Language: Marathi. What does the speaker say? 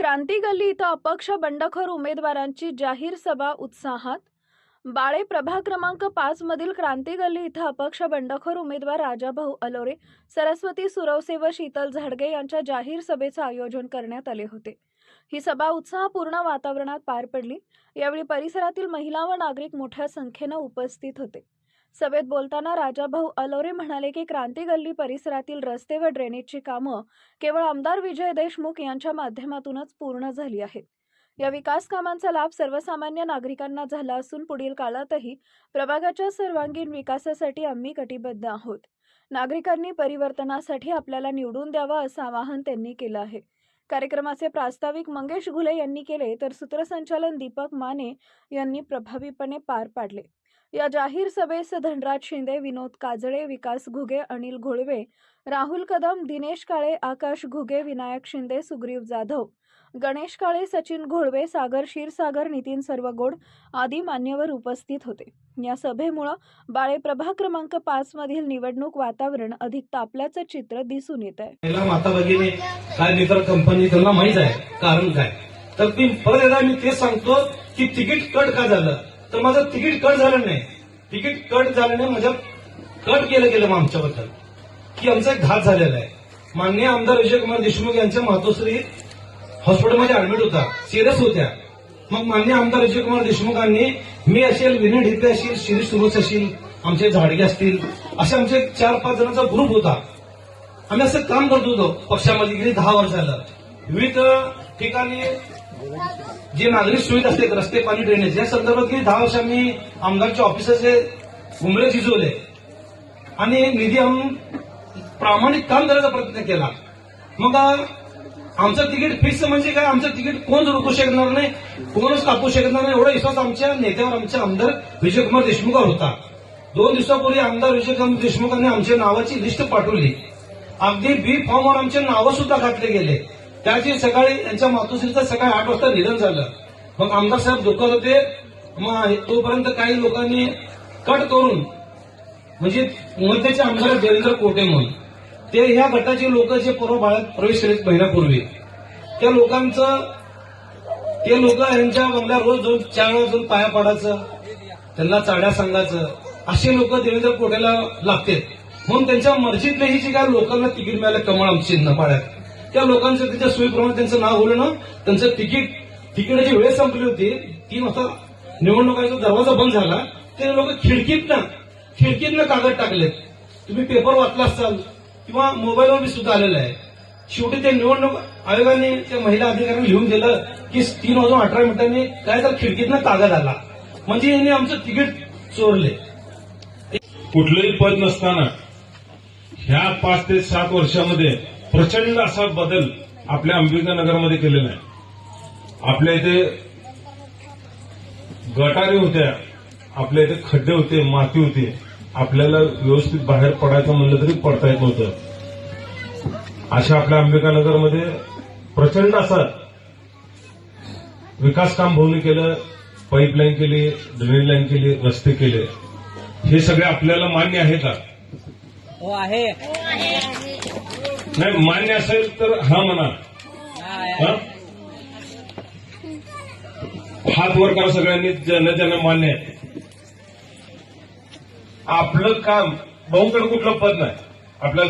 क्रांती गल्ली इथं अपक्ष बंडखोर उमेदवारांची जाहीर सभा उत्साहात. बाळे प्रभाग क्रमांक पाच मधील क्रांती गल्ली इथं अपक्ष बंडखोर उमेदवार राजाभाऊ अलोरे सरस्वती सुरवसे व शीतल झाडगे यांच्या जाहीर सभेचं आयोजन करण्यात आले होते. ही सभा उत्साहपूर्ण वातावरणात पार पडली. यावेळी परिसरातील महिला व नागरिक मोठ्या संख्येनं उपस्थित होते. सभेत बोलताना राजाभाऊ अलोरे म्हणाले की क्रांती गल्ली परिसरातील रस्ते व ड्रेनेजची कामं केवळ आमदार विजय देशमुख यांच्या माध्यमातूनच पूर्ण झाली आहेत. या विकास कामांचा लाभ सर्वसामान्य नागरिकांना झाला असून पुढील काळातही प्रभागाच्या सर्वांगीण विकासासाठी आम्ही कटिबद्ध आहोत. नागरिकांनी परिवर्तनासाठी आपल्याला निवडून द्यावं असं आवाहन त्यांनी केलं आहे. कार्यक्रमाचे प्रास्ताविक मंगेश घुले यांनी केले तर सूत्रसंचालन दीपक माने यांनी प्रभावीपणे पार पाडले. या जाहीर सभेस धनराज शिंदे विनोद काजळे विकास घुगे अनिल घोळवे राहुल कदम दिनेश काळे आकाश घुगे विनायक शिंदे सुग्रीव जाधव गणेश काळे सचिन घोळवे सागर क्षीरसागर नितीन सर्वगोड आदी मान्यवर उपस्थित होते. या सभेमुळं बाळे प्रभा क्रमांक पाच मधील निवडणूक वातावरण अधिक तापल्याचं चित्र दिसून येत आहे माता भगिनी काय मित्र कंपनी त्यांना माहीत आहे कारण काय? तर मी परत एकदा मी तेच सांगतो की तिकीट कट का झालं? तर माझं तिकीट कट झालं नाही. तिकीट कट झालं नाही माझ्या कट केलं गेलं मग आमच्याबद्दल. की आमचा एक घात झालेला आहे. माननीय आमदार विजयकुमार देशमुख यांच्या मातोश्री हॉस्पिटलमध्ये ऍडमिट होता. सिरियस होत्या. मग माननीय आमदार विजयकुमार देशमुखांनी मी असेल विनय ढिपे असेल शिरीष सुरोस असेल आमचे झाडगे असतील. असे आमचे चार पाच जणांचा ग्रुप होता. आम्ही असं काम करत होतो. पक्षामध्ये गेली दहा वर्ष झालं. विविध ठिकाणी जे नागरिक सुविधा असते रस्ते पाणी ड्रेनेज या संदर्भात गेली दहा वर्ष आम्ही आमदारच्या ऑफिसरचे उमरे झिजवले. आणि निधी आम्ही प्रामाणिक काम करायचा प्रयत्न केला. मग आमचं तिकीट फिक्स म्हणजे काय? आमचं तिकीट कोण रोखू शकणार नाही कोणच कापू शकणार नाही एवढा विश्वास आमच्या नेत्यावर आमच्या आमदार विजयकुमार देशमुखावर होता. दोन दिवसापूर्वी आमदार विजयकुमार देशमुखांनी आमच्या नावाची लिस्ट पाठवली. अगदी बी फॉर्मवर आमचे नावं सुद्धा घातले गेले. त्याची सकाळी यांच्या मातोश्रीचं सकाळी आठ वाजता निधन झालं. मग आमदार साहेब दुखत होते. मग तोपर्यंत काही लोकांनी कट करून म्हणजे मध्यचे आमदार देवेंद्र कोटे म्हणून ते ह्या गटाचे लोक जे पूर्व भारत प्रवेश करीत महिन्यापूर्वी त्या लोकांचं ते लोक यांच्या बंगल्यावर रोज दोन चार वेळा जाऊन पाया पडायचं त्यांना चाड्या सांगायचं असे लोक देवेंद्र कोटेला लागतात. म्हणून त्यांच्या मर्जीतले ही जी काय लोकांना तिकीट मिळालं कमळ आमची पाड्यात त्या लोकांचं त्यांच्या सोयीप्रमाणे त्यांचं नाव होलं ना त्यांचं तिकीट तिकिटाची वेळ संपली होती. तीन वाजता निवडणुकाचा दरवाजा बंद झाला. ते लोक खिडकीतनं खिडकीतनं कागद टाकलेत. तुम्ही पेपर वाचला असाल किंवा मोबाईलवर सुद्धा आलेलं आहे. शेवटी ते निवडणूक आयोगाने त्या महिला अधिकाऱ्यांनी लिहून दिलं की तीन वाजून अठरा मिनिटांनी काय तर खिडकीतनं कागद आला. म्हणजे यांनी आमचं तिकीट चोरले. कुठलंही पद नसताना ह्या पाच ते सात वर्षामध्ये प्रचंड असा बदल आपल्या अंबिकानगरमध्ये केलेला आहे. आपल्या इथे गटारी होत्या आपल्या इथे खड्डे होते माती होती. आपल्याला व्यवस्थित बाहेर पडायचं म्हणलं तरी पडता येत नव्हतं. अशा आपल्या अंबिकानगरमध्ये प्रचंड असा विकास काम भाऊनी केलं पाईपलाईन केली ड्रेनेज लाईन केली रस्ते केले. हे सगळे आपल्याला मान्य आहे का? हो आहे. नाही मान्य असेल तर हा म्हणा. हा, हात वर करा सगळ्यांनी ज्यांना ज्यांना मान्य आहे. आपलं काम बहुकड कुठलं पद नाही. आपल्याला